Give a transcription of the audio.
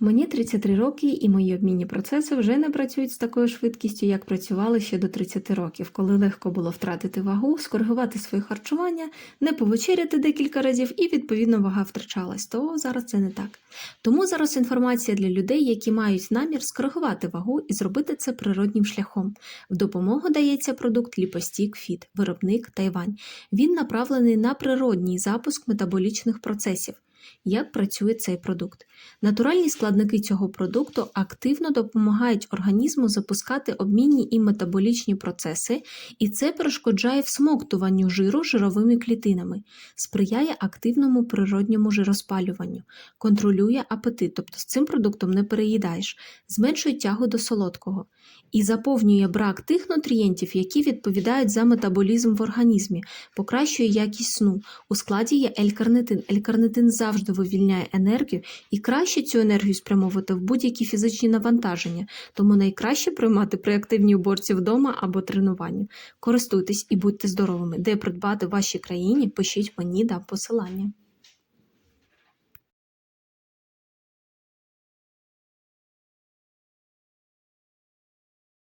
Мені 33 роки, і мої обмінні процеси вже не працюють з такою швидкістю, як працювали ще до 30 років, коли легко було втратити вагу, скоригувати своє харчування, не повечеряти декілька разів, і відповідно вага втрачалась. То зараз це не так. Тому зараз інформація для людей, які мають намір скоригувати вагу і зробити це природнім шляхом. В допомогу дається продукт Ліпостік Фіт, виробник Тайвань. Він направлений на природній запуск метаболічних процесів. Як працює цей продукт? Натуральні складники цього продукту активно допомагають організму запускати обмінні і метаболічні процеси, і це перешкоджає всмоктуванню жиру жировими клітинами, сприяє активному природньому жироспалюванню, контролює апетит, тобто з цим продуктом не переїдаєш, зменшує тягу до солодкого і заповнює брак тих нутрієнтів, які відповідають за метаболізм в організмі, покращує якість сну. У складі є L-карнитин. L-карнитин завжди вивільняє енергію і краще цю енергію спрямовувати в будь-які фізичні навантаження, тому найкраще приймати при активній уборці вдома або тренуванні. Користуйтесь і будьте здоровими. Де придбати в вашій країні, пишіть мені дам посилання.